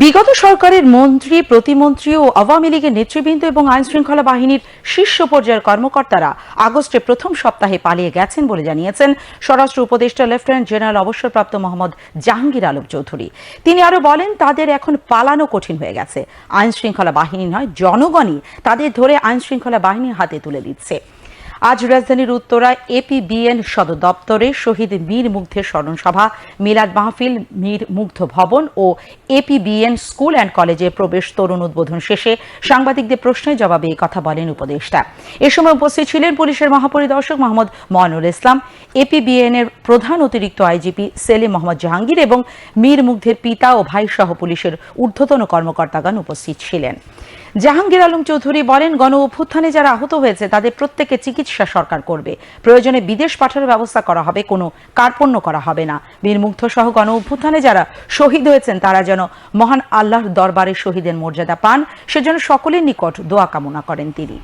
বিগত সরকারের মন্ত্রী, প্রতিমন্ত্রী ও আওয়ামী লীগের নেতৃবৃন্দ এবং আইন শৃঙ্খলা বাহিনীর শীর্ষ পর্যায়ের কর্মকর্তারা আগস্টে প্রথম সপ্তাহে পালিয়ে গেছেন বলে জানিয়েছেন স্বরাষ্ট্র উপদেষ্টা লেফটেন্যান্ট জেনারেল অবসরপ্রাপ্ত মোহাম্মদ জাহাঙ্গীর আলম চৌধুরী। তিনি আরও বলেন, তাদের এখন পালানো কঠিন হয়ে গেছে। আইন শৃঙ্খলা বাহিনী নয়, জনগণই তাদের ধরে আইন শৃঙ্খলা বাহিনীর হাতে তুলে দিচ্ছে। আজ রাজধানীর উত্তরায় এপিবিএন সদর দপ্তরে শহীদ মীর মুগ্ধের স্মরণ সভা, মিলাদ মাহফিল, মীর মুগ্ধ ভবন ও এপিবিএন স্কুল অ্যান্ড কলেজে প্রবেশ তরুণ উদ্বোধন শেষে সাংবাদিকদের প্রশ্নের জবাবে কথা বলেন উপদেষ্টা। এ সময় উপস্থিত ছিলেন পুলিশের মহাপরিদর্শক মোহাম্মদ ময়নুল ইসলাম, এপিবিএন এর প্রধান অতিরিক্ত আইজিপি সেলিম মোহাম্মদ জাহাঙ্গীর এবং মীর মুগ্ধের পিতা ও ভাই সহ পুলিশের ঊর্ধ্বতন কর্মকর্তাগণ উপস্থিত ছিলেন। জাহাঙ্গীর আলম চৌধুরী বলেন, গণ অভ্যুত্থানে যারা আহত হয়েছে, তাদের প্রত্যেকে চিকিৎসা সরকার করবে। প্রয়োজনে বিদেশ পাঠানোর ব্যবস্থা করা হবে, কোনো কার্পণ্য করা হবে না। বীরমুগ্ধ সহ গণ অভ্যুত্থানে যারা শহীদ হয়েছেন, তারা যেন মহান আল্লাহর দরবারে শহীদের মর্যাদা পান। সেজন্য সকলের নিকট দোয়া কামনা করেন তিনি।